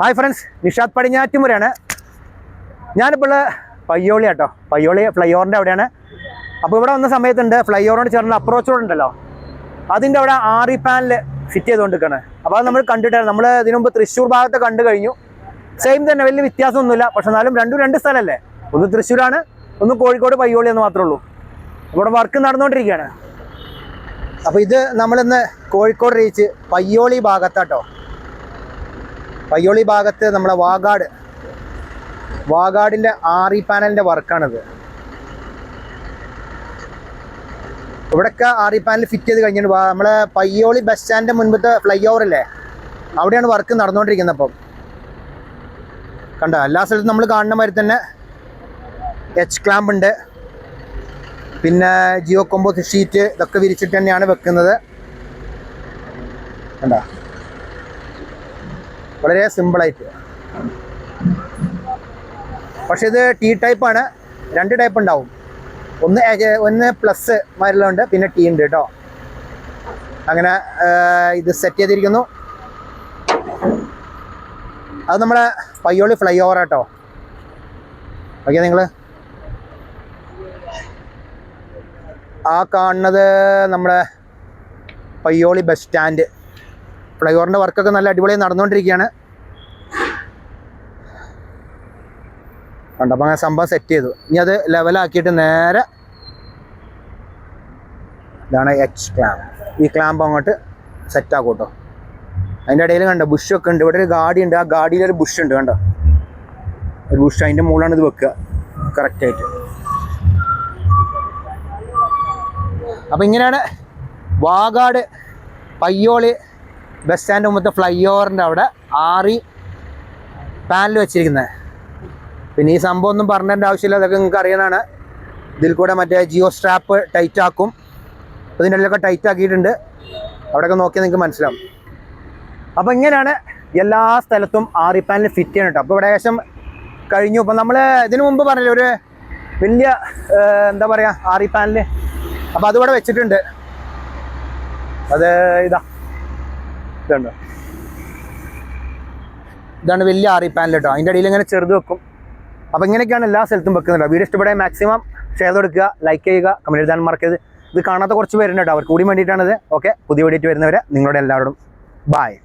Hi friends Nishad പടിഞ്ഞാറ്റുമുരയാണ്. ഞാനിപ്പോൾ പയ്യോളി കേട്ടോ Payyoli fly ഓവറിന്റെ അവിടെയാണ്. അപ്പോൾ ഇവിടെ വന്ന സമയത്തുണ്ട് ഫ്ലൈ ഓവറിനോട് ചേർന്ന അപ്രോച്ച് റോഡ് ഉണ്ടല്ലോ. അതിന്റെ അവിടെ ആറി പാനൽ ഫിറ്റ് ചെയ്തുകൊണ്ടിരിക്കുകയാണ് അപ്പോൾ അത് നമ്മൾ കണ്ടിട്ടായിരുന്നു നമ്മൾ ഇതിനു മുമ്പ് തൃശ്ശൂർ ഭാഗത്ത് കണ്ടു കഴിഞ്ഞു. സെയിം തന്നെ വലിയ വ്യത്യാസമൊന്നുമില്ല. പക്ഷെ എന്നാലും രണ്ടും രണ്ട് സ്ഥലമല്ലേ ഒന്ന് തൃശ്ശൂരാണ് ഒന്ന് കോഴിക്കോട് പയ്യോളി എന്ന് മാത്രമേ ഉള്ളൂ. ഇവിടെ വർക്ക് നടന്നുകൊണ്ടിരിക്കുകയാണ്. അപ്പോൾ ഇത് നമ്മളിന്ന് കോഴിക്കോട് റീച്ച് പയ്യോളി ഭാഗത്താട്ടോ. പയ്യോളി ഭാഗത്ത് നമ്മുടെ വാഗാട് വാഗാടിന്റെ ആറി പാനലിന്റെ വർക്കാണിത്. ഇവിടെയൊക്കെ ആറി പാനൽ ഫിറ്റ് ചെയ്ത് കഴിഞ്ഞിട്ട് നമ്മളെ പയ്യോളി ബസ് സ്റ്റാൻഡിന്റെ മുൻപത്തെ ഫ്ലൈ അല്ലേ അവിടെയാണ് വർക്ക് നടന്നുകൊണ്ടിരിക്കുന്നത് അപ്പം. കണ്ട? എല്ലാ സ്ഥലത്തും നമ്മൾ കാണുന്ന മാതിരി തന്നെ എച്ച് ക്ലാമ്പ് ഉണ്ട്. പിന്നെ ജിയോ കൊമ്പോ ഷീറ്റ് ഇതൊക്കെ വിരിച്ചിട്ട് തന്നെയാണ് വെക്കുന്നത്. കണ്ട? വളരെ സിമ്പിളായിട്ട്. പക്ഷെ ഇത് ടി ടൈപ്പാണ് രണ്ട് ടൈപ്പ് ഉണ്ടാവും. ഒന്ന് ഒന്ന് പ്ലസ് മാരിലുണ്ട് പിന്നെ ടി ഉണ്ട് കേട്ടോ അങ്ങനെ ഇത് സെറ്റ് ചെയ്തിരിക്കുന്നു. അത് നമ്മളെ പയ്യോളി ഫ്ലൈ ഓവർ കേട്ടോ ഓക്കെ നിങ്ങൾ ആ കാണുന്നത് നമ്മുടെ പയ്യോളി ബസ് സ്റ്റാൻഡ് ഫ്ലൈ ഓവറിന്റെ വർക്കൊക്കെ നല്ല അടിപൊളിയായി നടന്നുകൊണ്ടിരിക്കുകയാണ്. കണ്ടപ്പോൾ അങ്ങനെ സംഭവം സെറ്റ് ചെയ്തു. ഇനി അത് ലെവലാക്കിയിട്ട് നേരെ ഇതാണ് എച്ച് ക്ലാമ്പ് ഈ ക്ലാമ്പ് അങ്ങോട്ട് സെറ്റാക്കും കേട്ടോ. അതിന്റെ ഇടയിൽ കണ്ടോ ബുഷൊക്കെ ഉണ്ട്. ഇവിടെ ഒരു ഗാഡി ഉണ്ട്. ആ ഗാഡിയിൽ ഒരു ബുഷ് ഉണ്ട് കണ്ടോ. ഒരു ബുഷ് അതിന്റെ മുകളിലാണ് ഇത് വെക്കുക. കറക്റ്റായിട്ട് അപ്പം ഇങ്ങനെയാണ് വാഗാട് പയ്യോളി ബസ് സ്റ്റാൻഡ് മുമ്പത്തെ ഫ്ലൈ ഓവറിന്റെ അവിടെ ആറി പാനൽ വെച്ചിരിക്കുന്നത്. പിന്നെ ഈ സംഭവം ഒന്നും പറഞ്ഞതിന്റെ ആവശ്യമില്ല. അതൊക്കെ നിങ്ങൾക്ക് അറിയാനാണ് ഇതിൽ കൂടെ മറ്റേ ജിയോ സ്ട്രാപ്പ് ടൈറ്റ് ആക്കും. അതിന്റെ ഇടയിലൊക്കെ ടൈറ്റ് ആക്കിയിട്ടുണ്ട്. അവിടെയൊക്കെ നോക്കിയാൽ നിങ്ങൾക്ക് മനസ്സിലാവും. അപ്പോൾ ഇങ്ങനെയാണ് എല്ലാ സ്ഥലത്തും ആറി പാനൽ ഫിറ്റ് ചെയ്യണം കേട്ടോ. അപ്പോൾ ഇവിടെ ഏകദേശം കഴിഞ്ഞു. അപ്പം നമ്മൾ ഇതിനു മുമ്പ് പറഞ്ഞില്ലേ ഒരു വലിയ എന്താ പറയുക ആറി പാനൽ. അപ്പോൾ അതിവിടെ വെച്ചിട്ടുണ്ട്. അത് ഇതാ. ഇതുണ്ടോ. ഇതാണ് വലിയ ആറി പാനൽ കേട്ടോ. അതിന്റെ ഇടയിൽ ഇങ്ങനെ ചെറുത് വെക്കും. അപ്പോൾ ഇങ്ങനെയൊക്കെയാണ് എല്ലാ സ്ഥലത്തും വെക്കുന്നത് വീഡിയോ ഇഷ്ടപ്പെടാൻ മാക്സിമം ഷെയർ കൊടുക്കുക ലൈക്ക് ചെയ്യുക കമന്റ് എഴുതാൻ മറക്കരുത് ഇത് കാണാത്ത കുറച്ച് പേരുണ്ട് കേട്ടോ. അവർക്ക് കൂടി വേണ്ടിയിട്ടാണിത്. ഓക്കെ പുതിയ വീഡിയോ വരുന്നവരെ നിങ്ങളുടെ എല്ലാവരോടും ബായ്